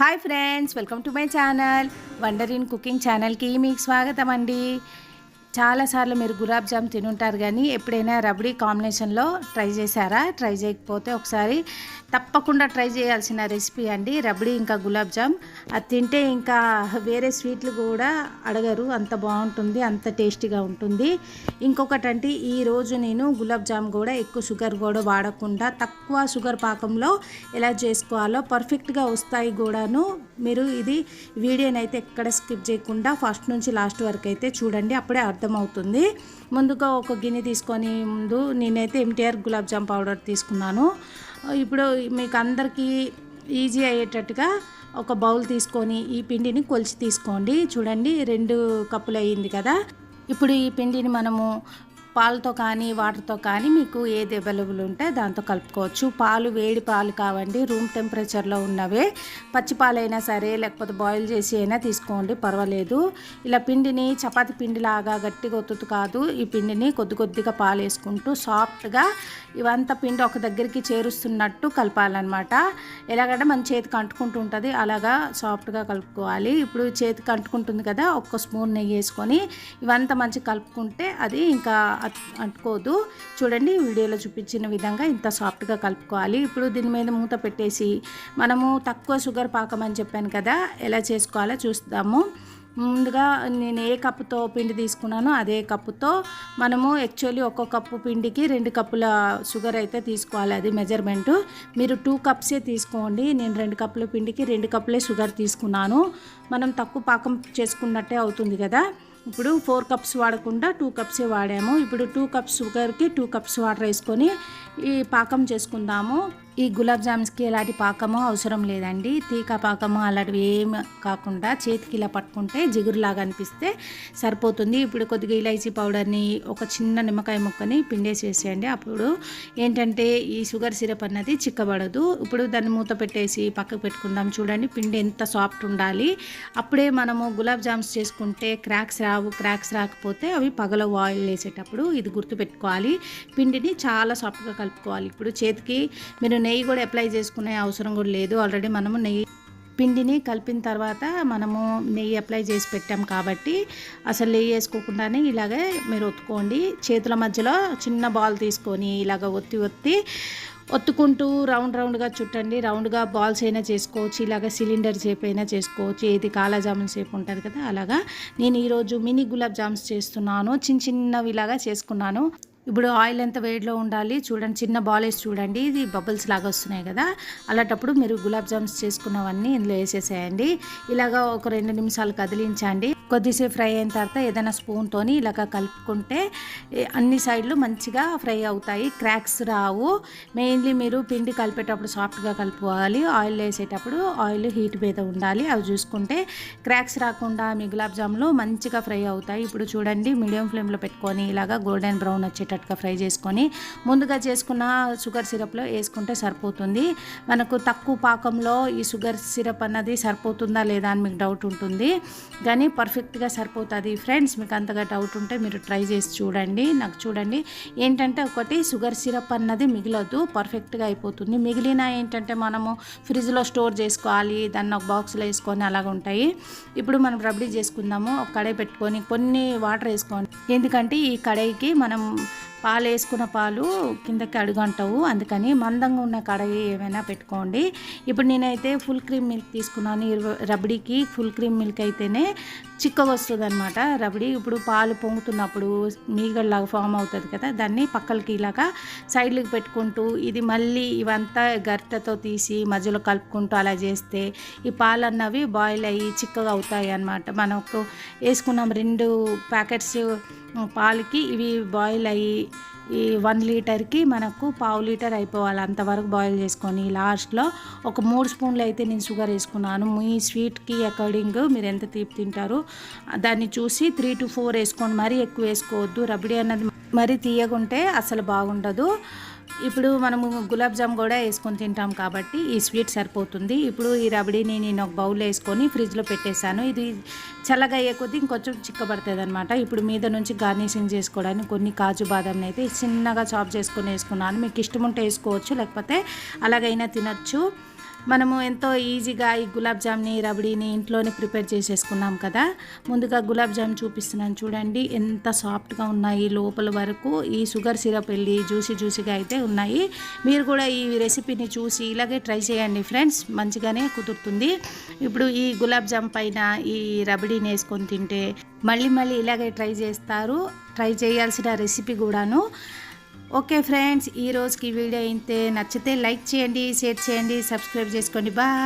Hi friends welcome to my channel. Wonder in cooking ఛానల్కి మీకు స్వాగతం అండి చాలాసార్లు మీరు గులాబ్ జామ్ తినుంటారు కానీ ఎప్పుడైనా రబడీ కాంబినేషన్లో ట్రై చేశారా? ట్రై చేయకపోతే ఒకసారి తప్పకుండా ట్రై చేయాల్సిన రెసిపీ అండి రబడీ ఇంకా గులాబ్ జామ్. అది తింటే ఇంకా వేరే స్వీట్లు కూడా అడగరు అంత బాగుంటుంది అంత టేస్టీగా ఉంటుంది. ఇంకొకటి అంటే ఈరోజు నేను గులాబ్ జామ్ కూడా ఎక్కువ షుగర్ కూడా వాడకుండా తక్కువ షుగర్ పాకంలో ఎలా చేసుకోవాలో పర్ఫెక్ట్గా వస్తాయి కూడాను. మీరు ఇది వీడియోని అయితే ఎక్కడ స్కిప్ చేయకుండా ఫస్ట్ నుంచి లాస్ట్ వరకు అయితే చూడండి అప్పుడే అర్థం అర్థమవుతుంది. ముందుగా ఒక గిన్నె తీసుకొని ముందు నేనైతే ఎంటీఆర్ గులాబ్ జామ్ పౌడర్ తీసుకున్నాను. ఇప్పుడు మీకు అందరికీ ఈజీ అయ్యేటట్టుగా ఒక బౌల్ తీసుకొని ఈ పిండిని కొలిచి తీసుకోండి. చూడండి రెండు కప్పులు అయ్యింది కదా. ఇప్పుడు ఈ పిండిని మనము పాలతో కానీ వాటర్తో కానీ మీకు ఏది అవైలబుల్ ఉంటే దాంతో కలుపుకోవచ్చు. పాలు వేడి పాలు కావండి. రూమ్ టెంపరేచర్లో ఉన్నవే. పచ్చి పాలైనా సరే లేకపోతే బాయిల్ చేసి అయినా తీసుకోండి. పర్వాలేదు. ఇలా పిండిని చపాతి పిండిలాగా గట్టిగా ఒత్తుతు కాదు. ఈ పిండిని కొద్ది కొద్దిగా పాలు వేసుకుంటూ సాఫ్ట్గా ఇవంతా పిండి ఒక దగ్గరికి చేరుస్తున్నట్టు కలపాలన్నమాట. ఎలాగంటే మన చేతికి అంటుకుంటూ ఉంటుంది. అలాగా సాఫ్ట్గా కలుపుకోవాలి. ఇప్పుడు చేతికి అంటుకుంటుంది కదా ఒక్క స్పూన్ నెయ్యి వేసుకొని ఇవంతా మంచి కలుపుకుంటే అది ఇంకా అట్టుకోదు చూడండి వీడియోలో చూపించిన విధంగా ఇంత సాఫ్ట్గా కలుపుకోవాలి. ఇప్పుడు దీని మీద మూత పెట్టేసి మనము తక్కువ షుగర్ పాకం అని చెప్పాను కదా ఎలా చేసుకోవాలో చూస్తాము. ముందుగా నేను ఏ కప్పుతో పిండి తీసుకున్నానో అదే కప్పుతో మనము యాక్చువల్లీ ఒక్కో కప్పు పిండికి రెండు కప్పుల షుగర్ అయితే తీసుకోవాలి అది మెజర్మెంటు. మీరు టూ కప్సే తీసుకోండి. నేను రెండు కప్పుల పిండికి రెండు కప్పులే షుగర్ తీసుకున్నాను. మనం తక్కువ పాకం చేసుకున్నట్టే అవుతుంది కదా. ఇప్పుడు ఫోర్ కప్స్ వాడకుండా టూ కప్సే వాడాము. ఇప్పుడు టూ కప్స్ షుగర్కి టూ కప్స్ వాటర్ వేసుకొని ఈ పాకం చేసుకుందాము. ఈ గులాబ్ జామ్స్కి ఎలాంటి పాకము అవసరం లేదండి. తీక పాకము అలాంటివి ఏమి కాకుండా చేతికి ఇలా పట్టుకుంటే జిగురులాగా అనిపిస్తే సరిపోతుంది. ఇప్పుడు కొద్దిగా ఇలైచీ పౌడర్ని ఒక చిన్న నిమ్మకాయ ముక్కని పిండేసేసేయండి. అప్పుడు ఏంటంటే ఈ షుగర్ సిరప్ అన్నది చిక్కబడదు. ఇప్పుడు దాన్ని మూత పెట్టేసి పక్కకు పెట్టుకుందాం. చూడండి పిండి ఎంత సాఫ్ట్ ఉండాలి. అప్పుడే మనము గులాబ్ జామ్స్ చేసుకుంటే క్రాక్స్ రావు క్రాక్స్ రాకపోతే అవి పగల ఆయిల్ వేసేటప్పుడు ఇది గుర్తుపెట్టుకోవాలి. పిండిని చాలా సాఫ్ట్గా కలుపుకోవాలి. ఇప్పుడు చేతికి మీరు నెయ్యి కూడా అప్లై చేసుకునే అవసరం కూడా లేదు. ఆల్రెడీ మనము నెయ్యి పిండిని కలిపిన తర్వాత మనము నెయ్యి అప్లై చేసి పెట్టాం కాబట్టి అసలు నెయ్యి వేసుకోకుండానే ఇలాగే మీరు ఒత్తుకోండి. చేతుల మధ్యలో చిన్న బాల్ తీసుకొని ఇలాగ ఒత్తి ఒత్తి ఒత్తుకుంటూ రౌండ్ రౌండ్గా చుట్టండి. రౌండ్గా బాల్స్ అయినా చేసుకోవచ్చు ఇలాగ సిలిండర్ షేప్ అయినా చేసుకోవచ్చు. ఏది కాలాజామున్ షేప్ ఉంటుంది కదా అలాగా. నేను ఈరోజు మినీ గులాబ్ జామ్స్ చేస్తున్నాను. చిన్న చిన్నవి ఇలాగా చేసుకున్నాను. ఇప్పుడు ఆయిల్ ఎంత వేడిలో ఉండాలి? చూడండి చిన్న బాల్ వేసి చూడండి. ఇది బబుల్స్ లాగా వస్తున్నాయి కదా. అలాంటప్పుడు మీరు గులాబ్ జామ్స్ చేసుకున్నవన్నీ ఇందులో వేసేసేయండి. ఇలాగ ఒక రెండు నిమిషాలు కదిలించండి. కొద్దిసేపు ఫ్రై అయిన తర్వాత ఏదైనా స్పూన్తోని ఇలాగ కలుపుకుంటే అన్ని సైడ్లు మంచిగా ఫ్రై అవుతాయి. క్రాక్స్ రావు. మెయిన్లీ మీరు పిండి కలిపేటప్పుడు సాఫ్ట్గా కలుపుకోవాలి. ఆయిల్ వేసేటప్పుడు ఆయిల్ హీట్ మీద ఉండాలి. అవి చూసుకుంటే క్రాక్స్ రాకుండా మీ గులాబ్ జాములు మంచిగా ఫ్రై అవుతాయి. ఇప్పుడు చూడండి మీడియం ఫ్లేమ్లో పెట్టుకొని ఇలాగ గోల్డెన్ బ్రౌన్ వచ్చేటట్టుగా ఫ్రై చేసుకొని ముందుగా చేసుకున్న షుగర్ సిరప్లో వేసుకుంటే సరిపోతుంది. మనకు తక్కువ పాకంలో ఈ షుగర్ సిరప్ అన్నది సరిపోతుందా లేదా అని మీకు డౌట్ ఉంటుంది. కానీ పర్ఫెక్ట్గా సరిపోతుంది. ఫ్రెండ్స్ మీకు అంతగా డౌట్ ఉంటే మీరు ట్రై చేసి చూడండి. నాకు చూడండి. ఏంటంటే ఒకటి షుగర్ సిరప్ అన్నది మిగలదు పర్ఫెక్ట్గా అయిపోతుంది. మిగిలిన ఏంటంటే మనము ఫ్రిడ్జ్లో స్టోర్ చేసుకోవాలి దాన్ని ఒక బాక్స్లో వేసుకొని అలాగ ఉంటాయి. ఇప్పుడు మనం రబడీ చేసుకుందాము. ఒక కడాయి పెట్టుకొని కొన్ని వాటర్ వేసుకోండి. ఎందుకంటే ఈ కడాయికి మనం పాలు వేసుకున్న పాలు కిందకి అడుగంటావు. అందుకని మందంగా ఉన్న కడాయి ఏమైనా పెట్టుకోండి. ఇప్పుడు నేనైతే ఫుల్ క్రీమ్ మిల్క్ తీసుకున్నాను. రబడికి రబడీకి ఫుల్ క్రీమ్ మిల్క్ అయితేనే చిక్కగా వస్తుంది అనమాట రబడీ ఇప్పుడు పాలు పొంగుతున్నప్పుడు మీగడలాగా ఫామ్ అవుతుంది కదా దాన్ని పక్కలకి ఇలాగా సైడ్లకు పెట్టుకుంటూ ఇది మళ్ళీ ఇవంతా గరిటతో తీసి మధ్యలో కలుపుకుంటూ అలా చేస్తే ఈ పాలు అన్నవి బాయిల్ అయ్యి చిక్కగా అవుతాయి అన్నమాట మనకు వేసుకున్నాం రెండు ప్యాకెట్స్ పాలకి ఇవి బాయిల్ అయ్యి ఈ వన్ లీటర్కి మనకు పావు లీటర్ అయిపోవాలి అంతవరకు బాయిల్ చేసుకొని. లాస్ట్లో ఒక మూడు స్పూన్లు అయితే నేను షుగర్ వేసుకున్నాను. మీ స్వీట్కి అకార్డింగ్ మీరు ఎంత తీపి తింటారు దాన్ని చూసి త్రీ టు ఫోర్ వేసుకోండి మరీ ఎక్కువ వేసుకోవద్దు. రబడి అన్నది మరీ తీయగుంటే అసలు బాగుండదు. ఇప్పుడు మనము గులాబ్ జామ్ కూడా వేసుకొని తింటాం కాబట్టి ఈ స్వీట్ సరిపోతుంది. ఇప్పుడు ఈ రబడీని నేను ఒక బౌల్ వేసుకొని ఫ్రిడ్జ్లో పెట్టేశాను. ఇది చల్లగా అయ్యే కొద్దీ ఇంకొంచెం చిక్కబడుతుంది అనమాట ఇప్పుడు మీద నుంచి గార్నిషింగ్ చేసుకోవడానికి కొన్ని కాజు బాదంని అయితే చిన్నగా చాప్ చేసుకొని వేసుకున్నాను. మీకు ఇష్టం ఉంటే వేసుకోవచ్చు లేకపోతే అలాగైనా తినొచ్చు. మనము ఎంతో ఈజీగా ఈ గులాబ్ జామ్ని రబడీని ఇంట్లోనే ప్రిపేర్ చేసేసుకున్నాం కదా. ముందుగా గులాబ్ జామ్ చూపిస్తున్నాను చూడండి. ఎంత సాఫ్ట్గా ఉన్నాయి లోపల వరకు. ఈ షుగర్ సిరప్ వెళ్ళి జ్యూసీ జ్యూసీగా అయితే ఉన్నాయి. మీరు కూడా ఈ రెసిపీని చూసి ఇలాగే ట్రై చేయండి ఫ్రెండ్స్. మంచిగానే కుదురుతుంది. ఇప్పుడు ఈ గులాబ్ జామ్ పైన ఈ రబడీని వేసుకొని తింటే మళ్ళీ మళ్ళీ ఇలాగే ట్రై చేస్తారు. ట్రై చేయాల్సిన రెసిపీ కూడాను. ఓకే ఫ్రెండ్స్ ఈ వీడియో అయితే నచ్చితే లైక్ చేయండి షేర్ చేయండి సబ్స్క్రైబ్ చేసుకోండి. బాయ్.